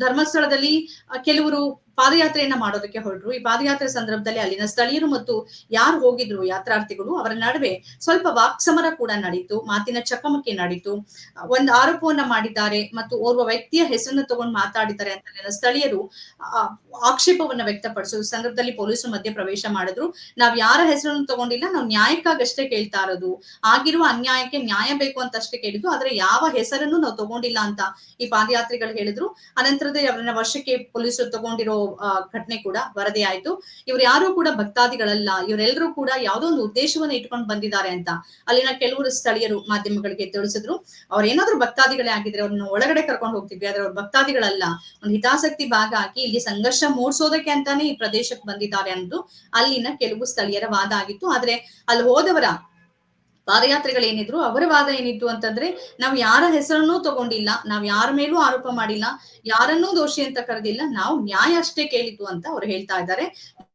ಧರ್ಮಸ್ಥಳದಲ್ಲಿ ಕೆಲವರು ಪಾದಯಾತ್ರೆಯನ್ನ ಮಾಡೋದಕ್ಕೆ ಹೊರಟರು. ಈ ಪಾದಯಾತ್ರೆ ಸಂದರ್ಭದಲ್ಲಿ ಅಲ್ಲಿನ ಸ್ಥಳೀಯರು ಮತ್ತು ಯಾರು ಹೋಗಿದ್ರು, ಯಾತ್ರಾರ್ಥಿಗಳು, ಅವರ ನಡುವೆ ಸ್ವಲ್ಪ ವಾಕ್ಸಮರ ಕೂಡ ನಡೀತು, ಮಾತಿನ ಚಕಮಕಿ ನಡೀತು. ಒಂದು ಆರೋಪವನ್ನ ಮಾಡಿದ್ದಾರೆ ಮತ್ತು ಓರ್ವ ವ್ಯಕ್ತಿಯ ಹೆಸರನ್ನು ತಗೊಂಡು ಮಾತಾಡಿದ್ದಾರೆ ಅಂತ ಸ್ಥಳೀಯರು ಆಕ್ಷೇಪವನ್ನ ವ್ಯಕ್ತಪಡಿಸೋ ಸಂದರ್ಭದಲ್ಲಿ ಪೊಲೀಸರು ಮಧ್ಯೆ ಪ್ರವೇಶ ಮಾಡಿದ್ರು. ನಾವ್ ಯಾರ ಹೆಸರನ್ನು ತಗೊಂಡಿಲ್ಲ, ನಾವು ನ್ಯಾಯಕ್ಕಾಗಷ್ಟೇ ಕೇಳ್ತಾ ಇರೋದು. ಆಗಿರುವ ಅನ್ಯಾಯಕ್ಕೆ ನ್ಯಾಯ ಬೇಕು ಅಂತ ಅಷ್ಟೇ ಕೇಳಿದ್ರು ಆದ್ರೆ ಯಾವ ಹೆಸರನ್ನು ನಾವು ತಗೊಂಡಿಲ್ಲ ಅಂತ ಈ ಪಾದಯಾತ್ರಿಗಳು ಹೇಳಿದ್ರು. ಅನಂತರದೇ ಅವರನ್ನ ವರ್ಷಕ್ಕೆ ಪೊಲೀಸರು ತಗೊಂಡಿರೋ ಘಟನೆ ಕೂಡ ವರದಿ ಆಯ್ತು. ಇವ್ರು ಯಾರು ಕೂಡ ಭಕ್ತಾದಿಗಳಲ್ಲ ಇವರೆಲ್ಲರೂ ಕೂಡ ಯಾವುದೋ ಒಂದು ಉದ್ದೇಶವನ್ನ ಇಟ್ಕೊಂಡು ಬಂದಿದ್ದಾರೆ ಅಂತ ಅಲ್ಲಿನ ಕೆಲವರು ಸ್ಥಳೀಯರು ಮಾಧ್ಯಮಗಳಿಗೆ ತಿಳಿಸಿದ್ರು. ಅವ್ರ ಏನಾದ್ರು ಭಕ್ತಾದಿಗಳೇ ಆಗಿದ್ರೆ ಅವ್ರನ್ನ ಒಳಗಡೆ ಕರ್ಕೊಂಡು ಹೋಗ್ತಿದ್ವಿ, ಆದ್ರೆ ಅವ್ರ ಭಕ್ತಾದಿಗಳಲ್ಲ. ಒಂದು ಹಿತಾಸಕ್ತಿ ಭಾಗ ಹಾಕಿ ಇಲ್ಲಿ ಸಂಘರ್ಷ ಮೂಡಿಸೋದಕ್ಕೆ ಅಂತಾನೆ ಈ ಪ್ರದೇಶಕ್ಕೆ ಬಂದಿದ್ದಾರೆ ಅಂದು ಅಲ್ಲಿನ ಕೆಲವು ಸ್ಥಳೀಯರ ವಾದ ಆಗಿತ್ತು. ಆದ್ರೆ ಅಲ್ಲಿ ಹೋದವರ ಪಾದಯಾತ್ರೆಗಳೇನಿದ್ರು ಅವರ ವಾದ ಏನಿತ್ತು ಅಂತಂದ್ರೆ ನಾವು ಯಾರ ಹೆಸರನ್ನೂ ತಗೊಂಡಿಲ್ಲ, ನಾವ್ ಯಾರ ಮೇಲೂ ಆರೋಪ ಮಾಡಿಲ್ಲ, ಯಾರನ್ನೂ ದೋಷಿ ಅಂತ ಕರೆದಿಲ್ಲ, ನಾವು ನ್ಯಾಯ ಅಷ್ಟೇ ಕೇಳಿದ್ದು ಅಂತ ಅವ್ರು ಹೇಳ್ತಾ ಇದ್ದಾರೆ.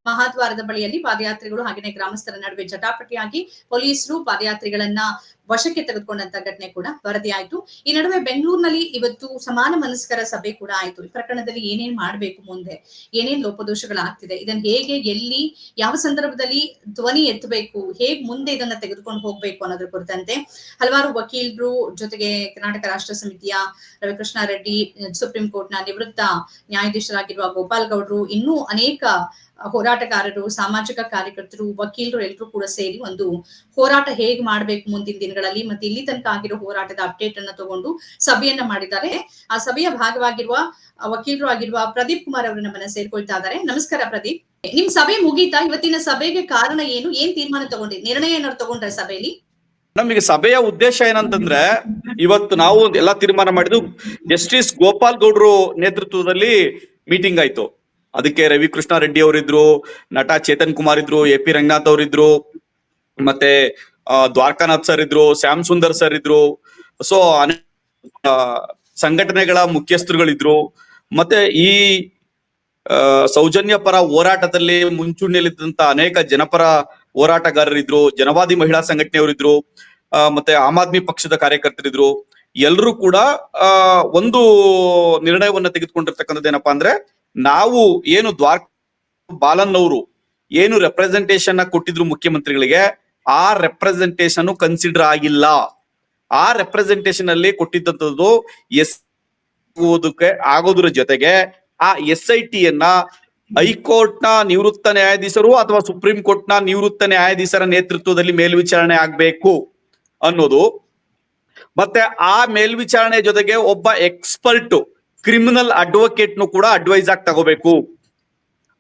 ಮಹಾದ್ವಾರದ ಬಳಿಯಲ್ಲಿ ಪಾದಯಾತ್ರಿಗಳು ಹಾಗೆಯೇ ಗ್ರಾಮಸ್ಥರ ನಡುವೆ ಜಟಾಪಟಿಯಾಗಿ ಪೊಲೀಸರು ಪಾದಯಾತ್ರಿಗಳನ್ನ ವಶಕ್ಕೆ ತೆಗೆದುಕೊಂಡಂತ ಘಟನೆ ಕೂಡ ವರದಿಯಾಯಿತು. ಈ ನಡುವೆ ಬೆಂಗಳೂರಿನಲ್ಲಿ ಇವತ್ತು ಸಮಾನ ಮನಸ್ಕರ ಸಭೆ ಕೂಡ ಆಯ್ತು. ಈ ಪ್ರಕರಣದಲ್ಲಿ ಏನೇನ್ ಮಾಡ್ಬೇಕು ಮುಂದೆ? ಏನೇನ್ ಲೋಪದೋಷಗಳಾಗ್ತಿದೆ? ಇದನ್ನ ಹೇಗೆ, ಎಲ್ಲಿ, ಯಾವ ಸಂದರ್ಭದಲ್ಲಿ ಧ್ವನಿ ಎತ್ತಬೇಕು? ಹೇಗ್ ಮುಂದೆ ಇದನ್ನ ತೆಗೆದುಕೊಂಡು ಹೋಗ್ಬೇಕು ಅನ್ನೋದ್ರ ಕುರಿತಂತೆ ಹಲವಾರು ವಕೀಲರು ಜೊತೆಗೆ ಕರ್ನಾಟಕ ರಾಷ್ಟ್ರ ಸಮಿತಿಯ ರವಿಕೃಷ್ಣ ರೆಡ್ಡಿ, ಸುಪ್ರೀಂ ಕೋರ್ಟ್ನ ನಿವೃತ್ತ ನ್ಯಾಯಾಧೀಶರಾಗಿರುವ ಗೋಪಾಲ್ ಗೌಡ್ರು ಇನ್ನೂ ಅನೇಕ ಹೋರಾಟಗಾರರು, ಸಾಮಾಜಿಕ ಕಾರ್ಯಕರ್ತರು, ವಕೀಲರು ಎಲ್ಲರೂ ಕೂಡ ಸೇರಿ ಒಂದು ಹೋರಾಟ ಹೇಗ್ ಮಾಡ್ಬೇಕು ಮುಂದಿನ ದಿನಗಳಲ್ಲಿ ಮತ್ತೆ ಇಲ್ಲಿ ತನಕ ಆಗಿರೋ ಹೋರಾಟದ ಅಪ್ಡೇಟ್ ಅನ್ನ ತಗೊಂಡು ಸಭೆಯನ್ನ ಮಾಡಿದ್ದಾರೆ. ಆ ಸಭೆಯ ಭಾಗವಾಗಿರುವ ವಕೀಲರು ಆಗಿರುವ ಪ್ರದೀಪ್ ಕುಮಾರ್ ಅವರು ನಮ್ಮನ್ನ ಸೇರ್ಕೊಳ್ತಾ ಇದ್ದಾರೆ. ನಮಸ್ಕಾರ ಪ್ರದೀಪ್. ನಿಮ್ ಸಭೆ ಮುಗೀತಾ? ಇವತ್ತಿನ ಸಭೆಗೆ ಕಾರಣ ಏನು? ಏನ್ ತೀರ್ಮಾನ ತಗೊಂಡ್ರಿ? ನಿರ್ಣಯ ಏನಾದ್ರು ತಗೊಂಡ್ರೆ ಸಭೆಯಲ್ಲಿ? ನಮಗೆ ಸಭೆಯ ಉದ್ದೇಶ ಏನಂತಂದ್ರೆ, ಇವತ್ತು ನಾವು ಎಲ್ಲಾ ತೀರ್ಮಾನ ಮಾಡಿದ್ದು ಜಸ್ಟಿಸ್ ಗೋಪಾಲ್ ಗೌಡ್ರು ನೇತೃತ್ವದಲ್ಲಿ ಮೀಟಿಂಗ್ ಆಯ್ತು. ಅದಕ್ಕೆ ರವಿಕೃಷ್ಣ ರೆಡ್ಡಿ ಅವರಿದ್ರು, ನಟ ಚೇತನ್ ಕುಮಾರ್ ಇದ್ರು, ಎ ಪಿ ರಂಗನಾಥ್ ಅವರಿದ್ರು, ಮತ್ತೆ ದ್ವಾರಕಾನಾಥ್ ಸರ್ ಇದ್ರು, ಶ್ಯಾಮ್ ಸುಂದರ್ ಸರ್ ಇದ್ರು. ಸೊ ಸಂಘಟನೆಗಳ ಮುಖ್ಯಸ್ಥರುಗಳಿದ್ರು. ಮತ್ತೆ ಈ ಸೌಜನ್ಯ ಪರ ಹೋರಾಟದಲ್ಲಿ ಮುಂಚೂಣಿಯಲ್ಲಿದ್ದಂತ ಅನೇಕ ಜನಪರ ಹೋರಾಟಗಾರರಿದ್ರು, ಜನವಾದಿ ಮಹಿಳಾ ಸಂಘಟನೆಯವರಿದ್ರು ಮತ್ತೆ ಆಮ್ ಆದ್ಮಿ ಪಕ್ಷದ ಕಾರ್ಯಕರ್ತರಿದ್ರು. ಎಲ್ಲರೂ ಕೂಡ ಒಂದು ನಿರ್ಣಯವನ್ನ ತೆಗೆದುಕೊಂಡಿರ್ತಕ್ಕಂಥದ್ದು ಏನಪ್ಪಾ ಅಂದ್ರೆ ನಾವು ಏನು ದ್ವಾರ ಬಾಲನ್ ಅವರು ಏನು ರೆಪ್ರೆಸೆಂಟೇಶನ್ ಕೊಟ್ಟಿದ್ರು ಮುಖ್ಯಮಂತ್ರಿಗಳಿಗೆ, ಆ ರೆಪ್ರೆಸೆಂಟೇಷನ್ ಕನ್ಸಿಡರ್ ಆಗಿಲ್ಲ. ಆ ರೆಪ್ರೆಸೆಂಟೇಷನ್ ಅಲ್ಲಿ ಕೊಟ್ಟಿದ್ದಂಥದ್ದು ಎಸ್ ಆಗೋದ್ರ ಜೊತೆಗೆ ಆ ಎಸ್ ಐ ಟಿಯನ್ನ ಹೈಕೋರ್ಟ್ನ ನಿವೃತ್ತ ನ್ಯಾಯಾಧೀಶರು ಅಥವಾ ಸುಪ್ರೀಂ ಕೋರ್ಟ್ನ ನಿವೃತ್ತ ನ್ಯಾಯಾಧೀಶರ ನೇತೃತ್ವದಲ್ಲಿ ಮೇಲ್ವಿಚಾರಣೆ ಆಗ್ಬೇಕು ಅನ್ನೋದು. ಮತ್ತೆ ಆ ಮೇಲ್ವಿಚಾರಣೆ ಜೊತೆಗೆ ಒಬ್ಬ ಎಕ್ಸ್ಪರ್ಟ್ ಕ್ರಿಮಿನಲ್ ಅಡ್ವೊಕೇಟ್ ನು ಕೂಡ ಅಡ್ವೈಸ್ ಆಗಿ ತಗೋಬೇಕು.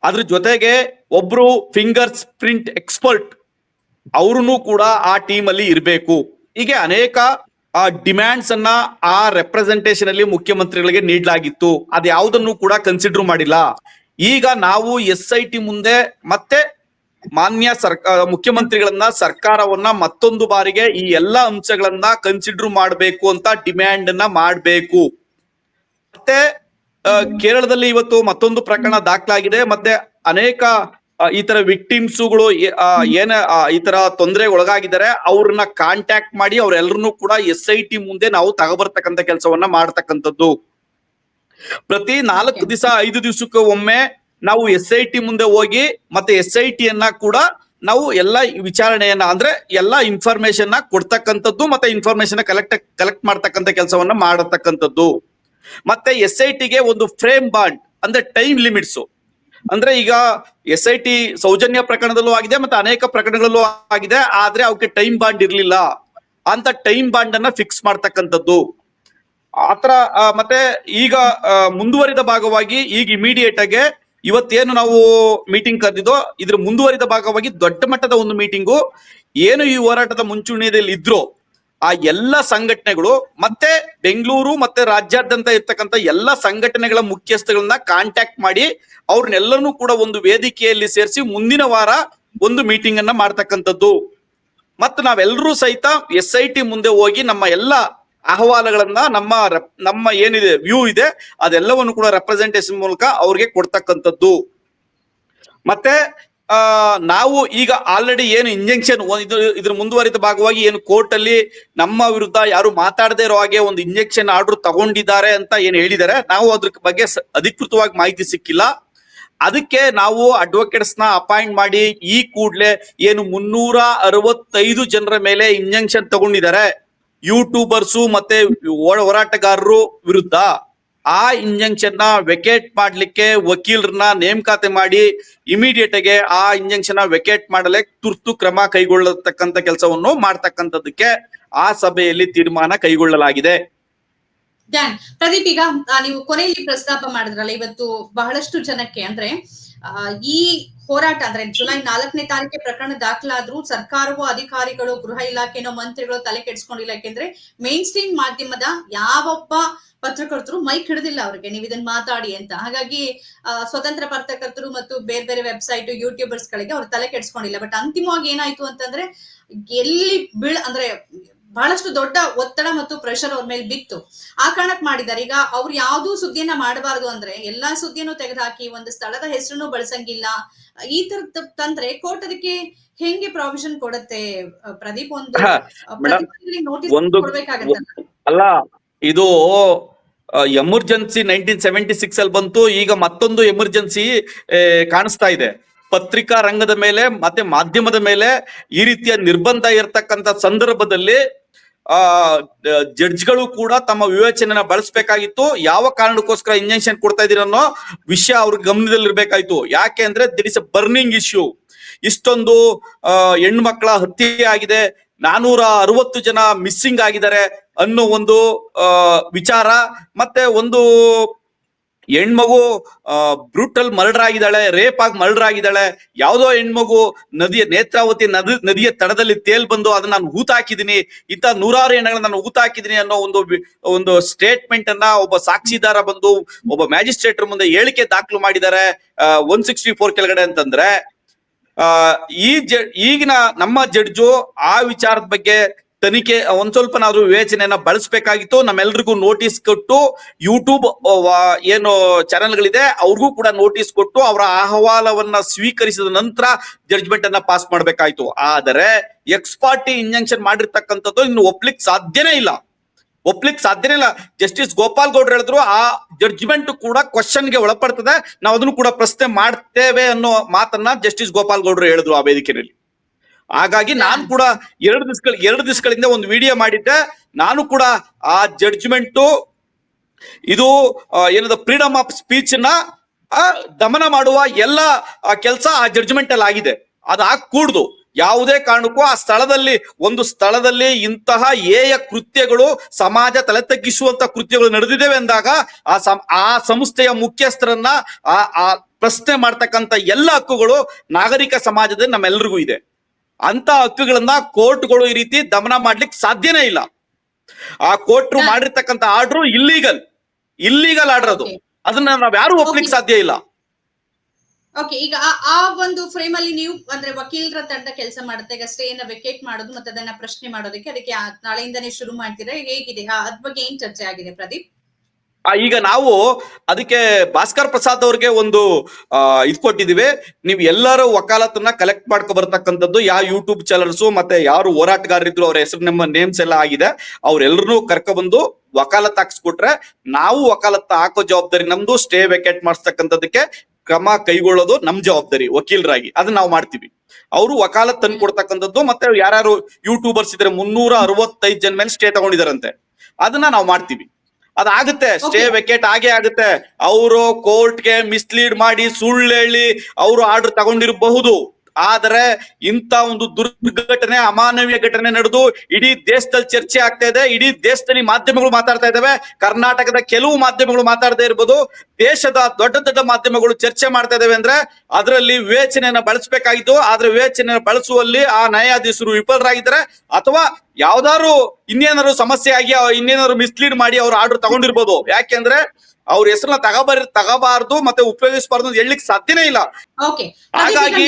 ಅದ್ರ ಜೊತೆಗೆ ಒಬ್ರು ಫಿಂಗರ್ಸ್ ಪ್ರಿಂಟ್ ಎಕ್ಸ್ಪರ್ಟ್ ಅವ್ರೂ ಕೂಡ ಆ ಟೀಮ್ ಅಲ್ಲಿ ಇರಬೇಕು. ಹೀಗೆ ಅನೇಕ ಡಿಮ್ಯಾಂಡ್ಸ್ ಅನ್ನ ಆ ರೆಪ್ರೆಸೆಂಟೇಷನ್ ಅಲ್ಲಿ ಮುಖ್ಯಮಂತ್ರಿಗಳಿಗೆ ನೀಡಲಾಗಿತ್ತು. ಅದು ಯಾವುದನ್ನು ಕೂಡ ಕನ್ಸಿಡರ್ ಮಾಡಿಲ್ಲ. ಈಗ ನಾವು ಎಸ್ ಐ ಟಿ ಮುಂದೆ ಮತ್ತೆ ಮಾನ್ಯ ಸರ್ಕಾರ ಮುಖ್ಯಮಂತ್ರಿಗಳನ್ನ, ಸರ್ಕಾರವನ್ನ ಮತ್ತೊಂದು ಬಾರಿಗೆ ಈ ಎಲ್ಲಾ ಅಂಶಗಳನ್ನ ಕನ್ಸಿಡರ್ ಮಾಡಬೇಕು ಅಂತ ಡಿಮ್ಯಾಂಡ್ ಅನ್ನ ಮಾಡಬೇಕು. ಮತ್ತೆ ಕೇರಳದಲ್ಲಿ ಇವತ್ತು ಮತ್ತೊಂದು ಪ್ರಕರಣ ದಾಖಲಾಗಿದೆ. ಮತ್ತೆ ಅನೇಕ ಈ ತರ ವಿಕ್ಟಿಮ್ಸ್ಗಳು ಏನ ಈ ತರ ತೊಂದರೆ ಒಳಗಾಗಿದ್ದಾರೆ ಅವ್ರನ್ನ ಕಾಂಟ್ಯಾಕ್ಟ್ ಮಾಡಿ ಅವ್ರೆಲ್ರನ್ನೂ ಕೂಡ ಎಸ್ ಐ ಟಿ ಮುಂದೆ ನಾವು ತಗೋಬರ್ತಕ್ಕಂಥ ಕೆಲಸವನ್ನ ಮಾಡ್ತಕ್ಕಂಥದ್ದು. ಪ್ರತಿ ನಾಲ್ಕು ದಿವಸ ಐದು ದಿವಸಕ್ಕೆ ಒಮ್ಮೆ ನಾವು ಎಸ್ ಐ ಟಿ ಮುಂದೆ ಹೋಗಿ ಮತ್ತೆ ಎಸ್ ಐ ಟಿಯನ್ನ ಕೂಡ ನಾವು ಎಲ್ಲ ವಿಚಾರಣೆಯನ್ನ ಅಂದ್ರೆ ಎಲ್ಲ ಇನ್ಫಾರ್ಮೇಶನ್ ಕೊಡ್ತಕ್ಕಂಥದ್ದು ಮತ್ತೆ ಇನ್ಫಾರ್ಮೇಶನ್ ಕಲೆಕ್ಟ್ ಕಲೆಕ್ಟ್ ಮಾಡ್ತಕ್ಕಂಥ ಕೆಲಸವನ್ನ ಮಾಡತಕ್ಕಂಥದ್ದು. ಮತ್ತೆ ಎಸ್ ಐ ಟಿಗೆ ಒಂದು ಫ್ರೇಮ್ ಬಾಂಡ್ ಅಂದ್ರೆ ಟೈಮ್ ಲಿಮಿಟ್ಸ್ ಅಂದ್ರೆ ಈಗ ಎಸ್ ಐ ಟಿ ಸೌಜನ್ಯ ಪ್ರಕರಣದಲ್ಲೂ ಆಗಿದೆ ಮತ್ತೆ ಅನೇಕ ಪ್ರಕರಣಗಳಲ್ಲೂ ಆಗಿದೆ, ಆದ್ರೆ ಅವಕ್ಕೆ ಟೈಮ್ ಬಾಂಡ್ ಇರ್ಲಿಲ್ಲ. ಅಂತ ಟೈಮ್ ಬಾಂಡ್ ಅನ್ನ ಫಿಕ್ಸ್ ಮಾಡ್ತಕ್ಕಂಥದ್ದು. ಆತರ ಮತ್ತೆ ಈಗ ಮುಂದುವರಿದ ಭಾಗವಾಗಿ ಈಗ ಇಮಿಡಿಯೇಟ್ ಆಗಿ ಇವತ್ತೇನು ನಾವು ಮೀಟಿಂಗ್ ಕರೆದಿದ್ದೋ, ಇದ್ರ ಮುಂದುವರಿದ ಭಾಗವಾಗಿ ದೊಡ್ಡ ಮಟ್ಟದ ಒಂದು ಮೀಟಿಂಗು ಏನು ಈ ಹೋರಾಟದ ಮುಂಚೂಣಿಯಲ್ಲಿ ಇದ್ರೋ ಆ ಎಲ್ಲ ಸಂಘಟನೆಗಳು ಮತ್ತೆ ಬೆಂಗಳೂರು ಮತ್ತೆ ರಾಜ್ಯಾದ್ಯಂತ ಇರ್ತಕ್ಕಂಥ ಎಲ್ಲ ಸಂಘಟನೆಗಳ ಮುಖ್ಯಸ್ಥಗಳನ್ನ ಕಾಂಟ್ಯಾಕ್ಟ್ ಮಾಡಿ ಅವ್ರನ್ನೆಲ್ಲರನ್ನೂ ಕೂಡ ಒಂದು ವೇದಿಕೆಯಲ್ಲಿ ಸೇರಿಸಿ ಮುಂದಿನ ವಾರ ಒಂದು ಮೀಟಿಂಗ್ ಅನ್ನ ಮಾಡ್ತಕ್ಕಂಥದ್ದು. ಮತ್ತು ನಾವೆಲ್ಲರೂ ಸಹಿತ ಎಸ್ ಐ ಟಿ ಮುಂದೆ ಹೋಗಿ ನಮ್ಮ ಎಲ್ಲ ಅಹವಾಲುಗಳನ್ನ, ನಮ್ಮ ನಮ್ಮ ಏನಿದೆ ವ್ಯೂ ಇದೆ, ಅದೆಲ್ಲವನ್ನು ಕೂಡ ರೆಪ್ರೆಸೆಂಟೇಷನ್ ಮೂಲಕ ಅವ್ರಿಗೆ ಕೊಡ್ತಕ್ಕಂಥದ್ದು. ಮತ್ತೆ ನಾವು ಈಗ ಆಲ್ರೆಡಿ ಏನು ಇಂಜೆಕ್ಷನ್ ಇದು ಇದ್ರ ಮುಂದುವರಿದ ಭಾಗವಾಗಿ ಏನು ಕೋರ್ಟ್ ಅಲ್ಲಿ ನಮ್ಮ ವಿರುದ್ಧ ಯಾರು ಮಾತಾಡದೇ ಇರೋ ಹಾಗೆ ಒಂದು ಇಂಜೆಕ್ಷನ್ ಆರ್ಡರ್ ತಗೊಂಡಿದ್ದಾರೆ ಅಂತ ಏನು ಹೇಳಿದ್ದಾರೆ. ನಾವು ಅದ್ರ ಬಗ್ಗೆ ಅಧಿಕೃತವಾಗಿ ಮಾಹಿತಿ ಸಿಕ್ಕಿಲ್ಲ. ಅದಕ್ಕೆ ನಾವು ಅಡ್ವೊಕೇಟ್ಸ್ನ ಅಪಾಯಿಂಟ್ ಮಾಡಿ ಈ ಕೂಡ್ಲೆ ಏನು ಮುನ್ನೂರ ಅರವತ್ತೈದು ಜನರ ಮೇಲೆ ಇಂಜೆಕ್ಷನ್ ತಗೊಂಡಿದ್ದಾರೆ. ಯೂಟ್ಯೂಬರ್ಸು ಮತ್ತೆ ಹೋರಾಟಗಾರರು ವಿರುದ್ಧ. ಆ ಇಂಜೆಕ್ಷನ್ನ ವೆಕೇಟ್ ಮಾಡ್ಲಿಕ್ಕೆ ವಕೀಲರನ್ನ ನೇಮಕಾತಿ ಮಾಡಿ ಇಮಿಡಿಯೇಟ್ ಆಗಿ ಆ ಇಂಜೆಕ್ಷನ್ ವೆಕೇಟ್ ಮಾಡಲೆ ತುರ್ತು ಕ್ರಮ ಕೈಗೊಳ್ಳತಕ್ಕಂತ ಕೆಲಸವನ್ನು ಮಾಡ್ತಕ್ಕಂಥದ್ದಕ್ಕೆ ಆ ಸಭೆಯಲ್ಲಿ ತೀರ್ಮಾನ ಕೈಗೊಳ್ಳಲಾಗಿದೆ. ಪ್ರದೀಪ್, ಈಗ ನೀವು ಕೊನೆಯಲ್ಲಿ ಪ್ರಸ್ತಾಪ ಮಾಡಿದ್ರಲ್ಲ, ಇವತ್ತು ಬಹಳಷ್ಟು ಜನಕ್ಕೆ, ಅಂದ್ರೆ ಈ ಹೋರಾಟ ಅಂದ್ರೆ ಜುಲೈ ನಾಲ್ಕನೇ ತಾರೀಕೆ ಪ್ರಕರಣ ದಾಖಲಾದ್ರೂ ಸರ್ಕಾರವೋ ಅಧಿಕಾರಿಗಳು ಗೃಹ ಇಲಾಖೆನೋ ಮಂತ್ರಿಗಳು ತಲೆ ಕೆಡಿಸ್ಕೊಂಡಿಲ್ಲ. ಯಾಕೆಂದ್ರೆ ಮೇನ್ ಸ್ಟ್ರೀಮ್ ಮಾಧ್ಯಮದ ಯಾವೊಬ್ಬ ಪತ್ರಕರ್ತರು ಮೈಕ್ ಹಿಡಿದಿಲ್ಲ ಅವ್ರಿಗೆ. ನೀವು ಇದನ್ನ ಮಾತಾಡಿ ಅಂತ. ಹಾಗಾಗಿ ಸ್ವತಂತ್ರ ಪತ್ರಕರ್ತರು ಮತ್ತು ಬೇರೆ ಬೇರೆ ವೆಬ್ಸೈಟ್ ಯೂಟ್ಯೂಬರ್ಸ್ ಗಳಿಗೆ ಅವ್ರು ತಲೆ ಕೆಡಿಸ್ಕೊಂಡಿಲ್ಲ. ಬಟ್ ಅಂತಿಮವಾಗಿ ಏನಾಯ್ತು ಅಂತಂದ್ರೆ ಎಲ್ಲಿ ಬೀಳ್ ಅಂದ್ರೆ ಬಹಳಷ್ಟು ದೊಡ್ಡ ಒತ್ತಡ ಮತ್ತು ಪ್ರೆಷರ್ ಅವ್ರ ಮೇಲೆ ಬಿತ್ತು. ಆ ಕಾರಣಕ್ಕೆ ಮಾಡಿದ್ದಾರೆ. ಈಗ ಅವ್ರು ಯಾವ್ದೂ ಸುದ್ದಿಯನ್ನ ಮಾಡಬಾರದು ಅಂದ್ರೆ ಎಲ್ಲಾ ಸುದ್ದಿಯನ್ನು ತೆಗೆದುಹಾಕಿ ಒಂದು ಸ್ಥಳದ ಹೆಸರನ್ನು ಬಳಸಂಗಿಲ್ಲ. ಈ ತರದ ತಂದ್ರೆ ಕೋರ್ಟ್ ಅದಕ್ಕೆ ಹೆಂಗೆ ಪ್ರಾವಿಷನ್ ಕೊಡುತ್ತೆ? ಪ್ರದೀಪ್ ಒಂದು ಅಲ್ಲ ಇದು ಎಮರ್ಜೆನ್ಸಿ ನೈನ್ಟೀನ್ ಸೆವೆಂಟಿ ಸಿಕ್ಸ್ ಅಲ್ಲಿ ಬಂತು ಈಗ ಮತ್ತೊಂದು ಎಮರ್ಜೆನ್ಸಿ ಕಾಣಿಸ್ತಾ ಇದೆ. ಪತ್ರಿಕಾ ರಂಗದ ಮೇಲೆ ಮತ್ತೆ ಮಾಧ್ಯಮದ ಮೇಲೆ ಈ ರೀತಿಯ ನಿರ್ಬಂಧ ಇರತಕ್ಕಂತ ಸಂದರ್ಭದಲ್ಲಿ, ಆ ಜಡ್ಜ್ಗಳು ಕೂಡ ತಮ್ಮ ವಿವೇಚನೆನ ಬಳಸಬೇಕಾಗಿತ್ತು. ಯಾವ ಕಾರಣಕ್ಕೋಸ್ಕರ ಇಂಜೆಕ್ಷನ್ ಕೊಡ್ತಾ ಇದೀರ ಅನ್ನೋ ವಿಷಯ ಅವ್ರ ಗಮನದಲ್ಲಿರ್ಬೇಕಾಯ್ತು. ಯಾಕೆ ಅಂದ್ರೆ this is a burning issue ಇಷ್ಟೊಂದು ಹೆಣ್ಮಕ್ಳ ಹತ್ಯೆ ಆಗಿದೆ. ನಾನೂರ ಅರವತ್ತು ಜನ ಮಿಸ್ಸಿಂಗ್ ಆಗಿದ್ದಾರೆ ಅನ್ನೋ ಒಂದು ವಿಚಾರ. ಮತ್ತೆ ಒಂದು ಹೆಣ್ಮಗು ಬ್ರೂಟಲ್ ಮರ್ಡರ್ ಆಗಿದ್ದಾಳೆ ರೇಪ್ ಆಗಿ ಮರ್ಡರ್ ಆಗಿದ್ದಾಳೆ ಯಾವುದೋ ಹೆಣ್ಮಗು ನದಿಯ, ನೇತ್ರಾವತಿ ನದಿ, ನದಿಯ ತಡದಲ್ಲಿ ತೇಲ್ ಬಂದು ಅದನ್ನ ನಾನು ಊತ ಹಾಕಿದೀನಿ ಇಂಥ ನೂರಾರು ಹೆಣ್ಣುಗಳನ್ನ ನಾನು ಊತ ಹಾಕಿದೀನಿ ಅನ್ನೋ ಒಂದು ಒಂದು ಸ್ಟೇಟ್ಮೆಂಟ್ ಅನ್ನ ಒಬ್ಬ ಸಾಕ್ಷಿದಾರ ಬಂದು, ಒಬ್ಬ ಮ್ಯಾಜಿಸ್ಟ್ರೇಟರ್ ಮುಂದೆ ಹೇಳಿಕೆ ದಾಖಲು ಮಾಡಿದ್ದಾರೆ ಒನ್ ಸಿಕ್ಸ್ಟಿ ಫೋರ್ ಕೆಳಗಡೆ ಅಂತಂದ್ರೆ ಈ ಜ, ಈಗಿನ ನಮ್ಮ ಜಡ್ಜು ಆ ವಿಚಾರದ ಬಗ್ಗೆ ತನಿಖೆ, ಒಂದ್ ಸ್ವಲ್ಪನಾದ್ರೂ ವಿವೇಚನೆಯನ್ನ ಬಳಸಬೇಕಾಗಿತ್ತು. ನಮ್ಮೆಲ್ರಿಗೂ ನೋಟಿಸ್ ಕೊಟ್ಟು ಯೂಟ್ಯೂಬ್ ಏನು ಚಾನೆಲ್ಗಳಿದೆ ಅವ್ರಿಗೂ ಕೂಡ ನೋಟಿಸ್ ಕೊಟ್ಟು, ಅವರ ಅಹವಾಲವನ್ನ ಸ್ವೀಕರಿಸಿದ ನಂತರ ಜಡ್ಜ್ಮೆಂಟ್ ಅನ್ನ ಪಾಸ್ ಮಾಡಬೇಕಾಯ್ತು. ಆದರೆ ಎಕ್ಸ್ಪಾರ್ಟಿ ಇಂಜೆಕ್ಷನ್ ಮಾಡಿರ್ತಕ್ಕಂಥದ್ದು ಇನ್ನು ಒಪ್ಲಿಕ್ ಸಾಧ್ಯನೇ ಇಲ್ಲ. ಒಪ್ಲಿಕ್ ಸಾಧ್ಯನೇ ಇಲ್ಲ. ಜಸ್ಟಿಸ್ ಗೋಪಾಲ್ ಗೌಡ್ರು ಹೇಳಿದ್ರು, ಆ ಜಡ್ಜ್ಮೆಂಟ್ ಕೂಡ ಕ್ವಶನ್ಗೆ ಒಳಪಡ್ತದೆ. ನಾವು ಅದನ್ನು ಕೂಡ ಪ್ರಶ್ನೆ ಮಾಡ್ತೇವೆ ಅನ್ನೋ ಮಾತನ್ನ ಜಸ್ಟಿಸ್ ಗೋಪಾಲ್ ಗೌಡ್ರು ಹೇಳಿದ್ರು ಆ ವೇದಿಕೆಯಲ್ಲಿ. ಹಾಗಾಗಿ ನಾನು ಕೂಡ ಎರಡು ದಿವಸಗಳ ಎರಡು ದಿವಸಗಳಿಂದ ಒಂದು ವಿಡಿಯೋ ಮಾಡಿದ್ದೆ. ನಾನು ಕೂಡ ಆ ಜಡ್ಜ್ಮೆಂಟು ಇದು ಏನದ ಫ್ರೀಡಮ್ ಆಫ್ ಸ್ಪೀಚ್ನ ದಮನ ಮಾಡುವ ಎಲ್ಲ ಕೆಲಸ ಆ ಜಡ್ಜ್ಮೆಂಟ್ ಅಲ್ಲಿ ಆಗಿದೆ. ಅದಾಗಕೂಡ್ದು ಕೂಡ್ದು ಯಾವುದೇ ಕಾರಣಕ್ಕೂ ಆ ಸ್ಥಳದಲ್ಲಿ ಒಂದು ಸ್ಥಳದಲ್ಲಿ ಇಂತಹ ಏಯ ಕೃತ್ಯಗಳು ಸಮಾಜ ತಲೆ ತಗ್ಗಿಸುವಂತ ಕೃತ್ಯಗಳು ನಡೆದಿದ್ದೇವೆ ಅಂದಾಗ ಆ ಸಂ ಆ ಸಂಸ್ಥೆಯ ಮುಖ್ಯಸ್ಥರನ್ನ ಆ ಆ ಪ್ರಶ್ನೆ ಮಾಡ್ತಕ್ಕಂಥ ಎಲ್ಲ ಹಕ್ಕುಗಳು ನಾಗರಿಕ ಸಮಾಜದಲ್ಲಿ ನಮ್ಮೆಲ್ಲರಿಗೂ ಇದೆ. ಅಂತ ಹಕ್ಕುಗಳನ್ನ ಕೋರ್ಟ್ಗಳು ಈ ರೀತಿ ದಮನ ಮಾಡ್ಲಿಕ್ಕೆ ಸಾಧ್ಯನೇ ಇಲ್ಲ. ಆ ಕೋರ್ಟ್ ಮಾಡಿರ್ತಕ್ಕಂತ ಆರ್ಡರ್ ಇಲ್ಲೀಗಲ್ ಇಲ್ಲೀಗಲ್ ಆರ್ಡರ್ ಅದು. ಅದನ್ನ ನಾವ್ ಯಾರು ಒಪ್ಲಿಕ್ಕೆ ಸಾಧ್ಯ ಇಲ್ಲ. ಓಕೆ ಈಗ ಆ- ಒಂದು ಫ್ರೇಮ್ ಅಲ್ಲಿ ನೀವು ಅಂದ್ರೆ ವಕೀಲರ ತಂಡ ಕೆಲಸ ಮಾಡುತ್ತೆ ಈಗ ಸ್ಟೇನ ವೆಕೇಟ್ ಮಾಡೋದು ಮತ್ತೆ ಅದನ್ನ ಪ್ರಶ್ನೆ ಮಾಡೋದಕ್ಕೆ ಅದಕ್ಕೆ ನಾಳೆಯಿಂದಾನೇ ಶುರು ಮಾಡ್ತೀರಾ? ಹೇಗಿದೆ? ಅದ್ ಬಗ್ಗೆ ಏನ್ ಚರ್ಚೆ ಆಗಿದೆ ಪ್ರದೀಪ್? ಆ, ಈಗ ನಾವು ಅದಕ್ಕೆ ಭಾಸ್ಕರ್ ಪ್ರಸಾದ್ ಅವ್ರಿಗೆ ಒಂದು ಇದು ಕೊಟ್ಟಿದೀವಿ ನೀವು ಎಲ್ಲರೂ ವಕಾಲತ್ತನ್ನ ಕಲೆಕ್ಟ್ ಮಾಡ್ಕೊ ಬರ್ತಕ್ಕಂಥದ್ದು ಯಾವ ಯೂಟ್ಯೂಬ್ ಚಾನಲ್ಸ್ ಮತ್ತೆ ಯಾರು ಹೋರಾಟಗಾರರಿದ್ರು ಅವ್ರ ಹೆಸರು ನಮ್ಮ ನೇಮ್ಸ್ ಎಲ್ಲ ಆಗಿದೆ. ಅವ್ರೆಲ್ರನ್ನೂ ಕರ್ಕೊಬಂದು ವಕಾಲತ್ ಹಾಕ್ಸ್ಕೊಟ್ರೆ ನಾವು ವಕಾಲತ್ತ ಹಾಕೋ ಜವಾಬ್ದಾರಿ ನಮ್ದು ಸ್ಟೇ ವೆಕೇಟ್ ಮಾಡಿಸ್ತಕ್ಕಂಥದ್ದಕ್ಕೆ ಕ್ರಮ ಕೈಗೊಳ್ಳೋದು ನಮ್ ಜವಾಬ್ದಾರಿ ವಕೀಲರಾಗಿ. ಅದನ್ನ ನಾವು ಮಾಡ್ತೀವಿ. ಅವರು ವಕಾಲತ್ ತಂದು ಕೊಡ್ತಕ್ಕಂಥದ್ದು ಮತ್ತೆ ಯಾರ್ಯಾರು ಯೂಟ್ಯೂಬರ್ಸ್ ಇದ್ರೆ ಮುನ್ನೂರ ಅರವತ್ತೈದು ಜನ ಮೇಲೆ ಸ್ಟೇ ತಗೊಂಡಿದಾರಂತೆ. ಅದನ್ನ ನಾವು ಮಾಡ್ತೀವಿ. ಅದಾಗುತ್ತೆ. ಸ್ಟೇ. ವೆಕೇಟ್ ಆಗೇ ಆಗುತ್ತೆ. ಅವರು ಕೋರ್ಟ್ಗೆ ಮಿಸ್ಲೀಡ್ ಮಾಡಿ ಸುಳ್ಳು ಹೇಳಿ ಅವರು ಆರ್ಡರ್ ತಗೊಂಡಿರಬಹುದು. ಆದರೆ ಇಂತ ಒಂದು ದುರ್ಘಟನೆ, ಅಮಾನವೀಯ ಘಟನೆ ನಡೆದು ಇಡೀ ದೇಶದಲ್ಲಿ ಚರ್ಚೆ ಆಗ್ತಾ ಇದೆ, ಇಡೀ ದೇಶದಲ್ಲಿ ಮಾಧ್ಯಮಗಳು ಮಾತಾಡ್ತಾ ಇದ್ದಾವೆ, ಕರ್ನಾಟಕದ ಕೆಲವು ಮಾಧ್ಯಮಗಳು ಮಾತಾಡದೇ ಇರ್ಬೋದು, ದೇಶದ ದೊಡ್ಡ ದೊಡ್ಡ ಮಾಧ್ಯಮಗಳು ಚರ್ಚೆ ಮಾಡ್ತಾ ಇದಾವೆ ಅಂದ್ರೆ ಅದರಲ್ಲಿ ವಿವೇಚನೆಯನ್ನು ಬಳಸಬೇಕಾಗಿತ್ತು. ಆದ್ರೆ ವಿವೇಚನೆ ಬಳಸುವಲ್ಲಿ ಆ ನ್ಯಾಯಾಧೀಶರು ವಿಫಲರಾಗಿದ್ದಾರೆ. ಅಥವಾ ಯಾವ್ದಾದ್ರು ಇನ್ನೇನಾದ್ರು ಸಮಸ್ಯೆ ಆಗಿ ಇನ್ನೇನಾದ್ರು ಮಿಸ್ಲೀಡ್ ಮಾಡಿ ಅವ್ರು ಆರ್ಡರ್ ತಗೊಂಡಿರ್ಬೋದು. ಯಾಕೆಂದ್ರೆ ಅವ್ರ ಹೆಸರನ್ನ ತಗೋಬಾರ ತಗೋಬಾರ್ದು ಮತ್ತೆ ಉಪಯೋಗಿಸಬಾರ್ದು ಹೇಳಲಿಕ್ಕೆ ಸಾಧ್ಯನೇ ಇಲ್ಲ. ಹಾಗಾಗಿ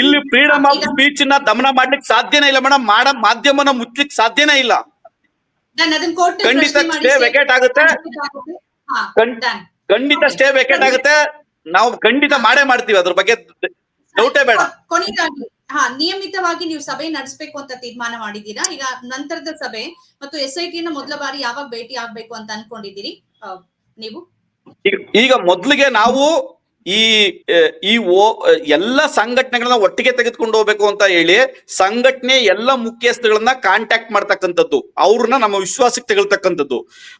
ಇಲ್ಲಿ ಫ್ರೀಡಮ್ ಆಫ್ ಸ್ಪೀಚ್ನ ದಮನ ಮಾಡ್ಲಿಕ್ಕೆ ಸಾಧ್ಯನೇ ಇಲ್ಲ ಮೇಡಮ್ ಮಾಡ ಮಾಧ್ಯಮನ ಮುಚ್ಚಲಿಕ್ಕೆ ಸಾಧ್ಯನೇ ಇಲ್ಲ. ಖಂಡಿತ ಸ್ಟೇ ವೆಕೆಟ್ ಆಗುತ್ತೆ. ಖಂಡ್- ಖಂಡಿತ ಸ್ಟೇ ವೆಕೇಟ್ ಆಗುತ್ತೆ. ನಾವು ಖಂಡಿತ ಮಾಡೇ ಮಾಡ್ತೀವಿ ಅದ್ರ ಬಗ್ಗೆ ಡೌಟೇ ಬೇಡ. ಕೊನೆಯದಾಗಿ ಹಾ ನಿಯಮಿತವಾಗಿ ನೀವು ಸಭೆ ನಡೆಸಬೇಕು ಅಂತ ತೀರ್ಮಾನ ಮಾಡಿದ್ದೀರಾ? ಈಗ ನಂತರದ ಸಭೆ ಮತ್ತು ಎಸ್ ಐ ಟಿನ ಮೊದಲ ಬಾರಿ ಯಾವಾಗ ಭೇಟಿ ಆಗ್ಬೇಕು ಅಂತ ಅನ್ಕೊಂಡಿದ್ದೀರಿ? ನೀವು? ಈಗ- ಮೊದ್ಲಿಗೆ ನಾವು ಈ ಈ ಎಲ್ಲ ಸಂಘಟನೆಗಳನ್ನ ಒಟ್ಟಿಗೆ ತೆಗೆದುಕೊಂಡು ಹೋಗ್ಬೇಕು ಅಂತ ಹೇಳಿ ಸಂಘಟನೆ ಎಲ್ಲ ಮುಖ್ಯಸ್ಥಗಳನ್ನ ಕಾಂಟ್ಯಾಕ್ಟ್ ಮಾಡ್ತಕ್ಕಂಥದ್ದು, ಅವ್ರನ್ನ ನಮ್ಮ ವಿಶ್ವಾಸಕ್ಕೆ ತೆಗೊಳ್ತಕ್ಕಂಥದ್ದು.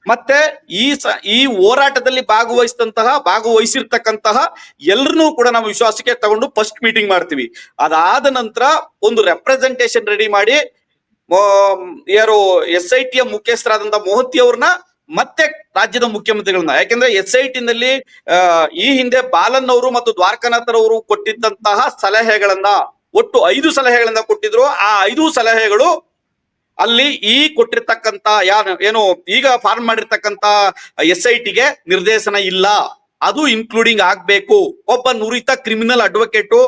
ಮತ್ತೆ ಈ ಈ ಹೋರಾಟದಲ್ಲಿ ಭಾಗವಹಿಸಿದಂತಹ, ಭಾಗವಹಿಸಿರ್ತಕ್ಕಂತಹ ಎಲ್ಲರನ್ನೂ ಕೂಡ ನಾವು ವಿಶ್ವಾಸಕ್ಕೆ ತಗೊಂಡು ಫಸ್ಟ್ ಮೀಟಿಂಗ್ ಮಾಡ್ತೀವಿ. ಅದಾದ ನಂತರ ಒಂದು ರೆಪ್ರೆಸೆಂಟೇಶನ್ ರೆಡಿ ಮಾಡಿ ಯಾರು ಎಸ್ ಐ ಟಿಯ ಮುಖ್ಯಸ್ಥರಾದಂತ ಮೋಹತಿ ಅವ್ರನ್ನ ಮತ್ತೆ ರಾಜ್ಯದ ಮುಖ್ಯಮಂತ್ರಿಗಳನ್ನ. ಯಾಕೆಂದ್ರೆ ಎಸ್ ಐ ಟಿನಲ್ಲಿ ಈ ಹಿಂದೆ ಬಾಲನ್ ಅವರು ಮತ್ತು ದ್ವಾರಕಾನಾಥರ್ ಅವರು ಕೊಟ್ಟಿದ್ದಂತಹ ಸಲಹೆಗಳನ್ನ, ಒಟ್ಟು ಐದು ಸಲಹೆಗಳನ್ನ ಕೊಟ್ಟಿದ್ರು. ಆ ಐದು ಸಲಹೆಗಳು ಅಲ್ಲಿ ಈ ಕೊಟ್ಟಿರ್ತಕ್ಕಂತ ಯಾರು, ಏನು, ಈಗ ಫಾರ್ಮ್ ಮಾಡಿರ್ತಕ್ಕಂತ ಎಸ್ ಐ ಟಿಗೆ ನಿರ್ದೇಶನ ಇಲ್ಲ. ಅದು ಇನ್ಕ್ಲೂಡಿಂಗ್ ಆಗ್ಬೇಕು. ಒಬ್ಬ ನುರಿತ ಕ್ರಿಮಿನಲ್ ಅಡ್ವೊಕೇಟು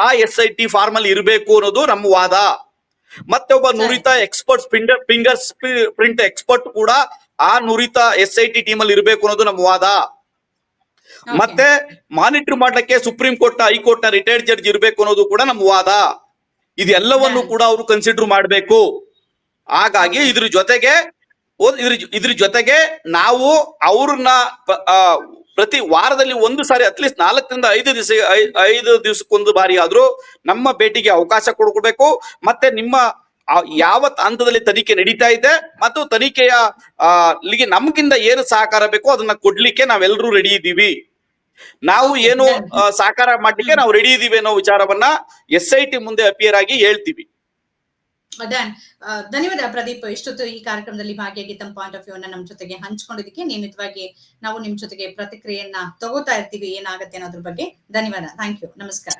ಆ ಎಸ್ ಐ ಟಿ ಫಾರ್ಮ್ ಅಲ್ಲಿ ಇರಬೇಕು ಅನ್ನೋದು ನಮ್ಮ ವಾದ. ಮತ್ತೆ ಒಬ್ಬ. ನುರಿತ expert finger finger print expert ಕೂಡ ಆ ನುರಿತ ಎಸ್ ಐ ಟಿ ಟೀಮ್ ಅಲ್ಲಿ ಇರಬೇಕು ಅನ್ನೋದು ನಮ್ಮ ವಾದ ಮತ್ತೆ ಮಾನಿಟರ್ ಮಾಡ್ಲಿಕ್ಕೆ ಸುಪ್ರೀಂ ಕೋರ್ಟ್ನ ಹೈಕೋರ್ಟ್ನ ರಿಟೈರ್ಡ್ ಜಡ್ಜ್ ಇರಬೇಕು ಅನ್ನೋದು ಕೂಡ ನಮ್ಮ ವಾದ ಇದೆಲ್ಲವನ್ನು ಕೂಡ ಅವರು ಕನ್ಸಿಡರ್ ಮಾಡಬೇಕು ಹಾಗಾಗಿ. ಇದ್ರ ಜೊತೆಗೆ ಇದ್ರ ಇದ್ರ ಜೊತೆಗೆ ನಾವು ಅವ್ರನ್ನ ಪ್ರತಿ ವಾರದಲ್ಲಿ ಒಂದು ಸಾರಿ ಅಟ್ಲೀಸ್ಟ್ ನಾಲ್ಕರಿಂದ ಐದು ದಿವಸ ಐದು ದಿವಸಕ್ಕೊಂದು ಬಾರಿ ಆದ್ರೂ ನಮ್ಮ ಭೇಟಿಗೆ ಅವಕಾಶ ಕೊಡ್ಕೊಡ್ಬೇಕು. ಮತ್ತೆ ನಿಮ್ಮ ಯಾವ ಹಂತದಲ್ಲಿ ತನಿಖೆ ನಡೀತಾ ಇದೆ ಮತ್ತು ತನಿಖೆಯ, ಆ, ಲಿಗೆ ನಮ್ಗಿಂದ ಏನು ಸಹಕಾರ ಬೇಕೋ ಅದನ್ನ ಕೊಡ್ಲಿಕ್ಕೆ ನಾವೆಲ್ಲರೂ ರೆಡಿ ಇದ್ದೀವಿ. ನಾವು ಏನು ಸಹಕಾರ ಮಾಡ್ಲಿಕ್ಕೆ ನಾವು ರೆಡಿ ಇದೀವಿ ಅನ್ನೋ ವಿಚಾರವನ್ನ ಎಸ್ ಐ ಟಿ ಮುಂದೆ ಅಪಿಯರ್ ಆಗಿ ಹೇಳ್ತೀವಿ. ಡನ್ ಧನ್ಯವಾದ ಪ್ರದೀಪ್. ಇಷ್ಟೊತ್ತು ಈ ಕಾರ್ಯಕ್ರಮದಲ್ಲಿ ಭಾಗಿಯಾಗಿ ತಮ್ಮ ಪಾಯಿಂಟ್ ಆಫ್ ವ್ಯೂ ಅನ್ನ ನಮ್ಮ ಜೊತೆಗೆ ಹಂಚ್ಕೊಂಡಿದ್ದಕ್ಕೆ ನಿಯಮಿತವಾಗಿ ನಾವು ನಿಮ್ ಜೊತೆಗೆ ಪ್ರತಿಕ್ರಿಯೆಯನ್ನ ತಗೋತಾ ಇರ್ತೀವಿ ಏನಾಗುತ್ತೆ ಅನ್ನೋದ್ರ ಬಗ್ಗೆ. ಧನ್ಯವಾದ. ಥ್ಯಾಂಕ್ ಯು ನಮಸ್ಕಾರ.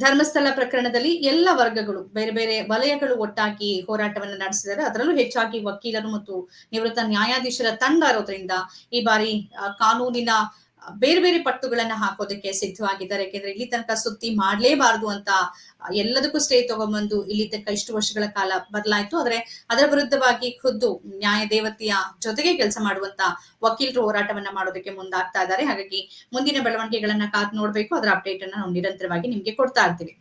ಧರ್ಮಸ್ಥಳ ಪ್ರಕರಣದಲ್ಲಿ ಎಲ್ಲ ವರ್ಗಗಳು ಬೇರೆ ಬೇರೆ ವಲಯಗಳು ಒಟ್ಟಾಗಿ ಹೋರಾಟವನ್ನು ನಡೆಸಿದ್ದಾರೆ. ಅದರಲ್ಲೂ ಹೆಚ್ಚಾಗಿ ವಕೀಲರು ಮತ್ತು ನಿವೃತ್ತ ನ್ಯಾಯಾಧೀಶರ ತಂಡ ಇರೋದ್ರಿಂದ ಈ ಬಾರಿ ಕಾನೂನಿನ ಬೇರೆ ಬೇರೆ ಪಟ್ಟುಗಳನ್ನ ಹಾಕೋದಕ್ಕೆ ಸಿದ್ಧವಾಗಿದ್ದಾರೆ. ಯಾಕೆಂದ್ರೆ ಇಲ್ಲಿ ತನಕ ಸುದ್ದಿ ಮಾಡ್ಲೇಬಾರದು ಅಂತ ಎಲ್ಲದಕ್ಕೂ ಸ್ಟೇ ತಗೊಂಡ್ಬಂದು ಇಲ್ಲಿ ತನಕ ಇಷ್ಟು ವರ್ಷಗಳ ಕಾಲ ಬದಲಾಯಿತು. ಆದ್ರೆ ಅದರ ವಿರುದ್ಧವಾಗಿ ಖುದ್ದು ನ್ಯಾಯ ದೇವತೆಯ ಜೊತೆಗೆ ಕೆಲಸ ಮಾಡುವಂತ ವಕೀಲರು ಹೋರಾಟವನ್ನ ಮಾಡೋದಕ್ಕೆ ಮುಂದಾಗ್ತಾ ಇದ್ದಾರೆ. ಹಾಗಾಗಿ ಮುಂದಿನ ಬೆಳವಣಿಗೆಗಳನ್ನ ಕಾದ್ ನೋಡ್ಬೇಕು. ಅದರ ಅಪ್ಡೇಟ್ ಅನ್ನ ನಾವು ನಿರಂತರವಾಗಿ ನಿಮ್ಗೆ ಕೊಡ್ತಾ ಇರ್ತೀವಿ.